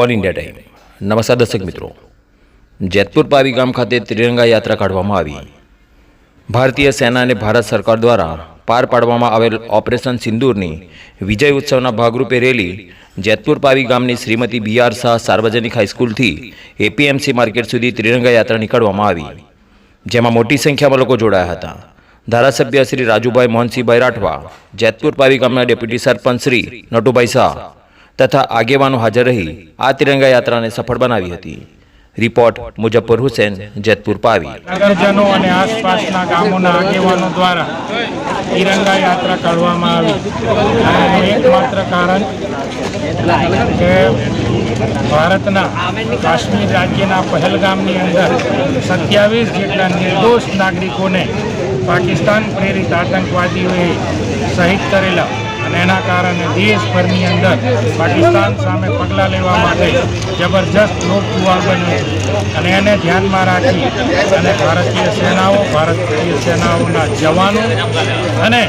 All India time નમસ્કાર દર્શક મિત્રો. જેતપુર પાવી ગામ ખાતે ત્રિરંગા યાત્રા કાઢવામાં આવી. ભારતીય સેના અને ભારત સરકાર દ્વારા પાર પાડવામાં આવેલ ઓપરેશન સિંદૂરની વિજય ઉત્સવના ભાગરૂપે રેલી જેતપુર પાવી ગામની શ્રીમતી બી આર શાહ સાર્વજનિક હાઈસ્કૂલથી એપીએમસી માર્કેટ સુધી ત્રિરંગા યાત્રા નીકળવામાં આવી. જેમાં મોટી સંખ્યામાં લોકો જોડાયા હતા. ધારાસભ્ય શ્રી રાજુભાઈ મોહનસિંહભાઈ રાઠવા, જેતપુર પાવી ગામના ડેપ્યુટી સરપંચ શ્રી નટુભાઈ શાહ તથા આગેવાનો હાજર રહી આ તિરંગા યાત્રાને સફળ બનાવી હતી. રિપોર્ટ મુજફ્ફર હુસેન, જેતપુર પાવી. નગરજનો અને આસપાસના ગામોના આગેવાનો દ્વારા તિરંગા યાત્રા કાઢવામાં આવી. એકમાત્ર કારણ કે ભારતના કાશ્મીર રાજ્યના પહેલગામની અંદર સત્યાવીસ જેટલા નિર્દોષ નાગરિકોને પાકિસ્તાન પ્રેરિત આતંકવાદીઓએ શહીદ કરેલા અને કારણે દેશભરની અંદર પાકિસ્તાન સામે પગલાં લેવા માટે જબરજસ્ત લોકજુવાળ બન્યું અને એને ધ્યાનમાં રાખી અને ભારતીય સેનાઓ, ભારતીય સેનાઓના જવાનો અને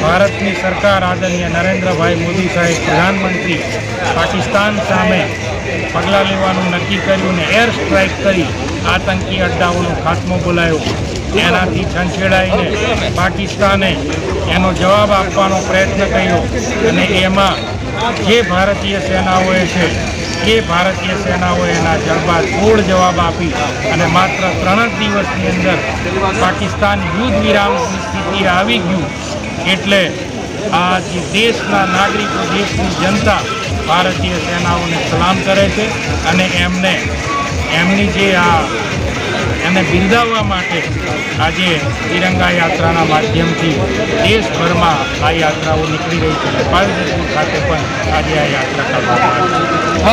ભારતની સરકાર આદરણીય નરેન્દ્રભાઈ મોદી સાહેબ પ્રધાનમંત્રી પાકિસ્તાન સામે પગલાં લેવાનું નક્કી કર્યું ને એર સ્ટ્રાઇક કરી આતંકી અડ્ડાઓનો ખાત્મો બોલાયો. એનાથી છંછેડાઈને પાકિસ્તાને એનો જવાબ આપવાનો પ્રયત્ન કર્યો અને એમાં જે ભારતીય સેનાઓએ છે, એ ભારતીય સેનાઓએ એના જડબા તોડ જવાબ આપી અને માત્ર ત્રણ જ દિવસની અંદર પાકિસ્તાન યુદ્ધ વિરામની સ્થિતિએ આવી ગયું. એટલે આ જે દેશના નાગરિકો, દેશની જનતા ભારતીય સેનાઓને સલામ કરે છે અને એમને, એમની જે આ એને બિરદાવવા માટે આજે તિરંગા યાત્રાના માધ્યમથી દેશભરમાં આ યાત્રાઓ નીકળી રહી છે. પાલનપુર ખાતે પણ આજે આ યાત્રા કરવામાં આવી છે.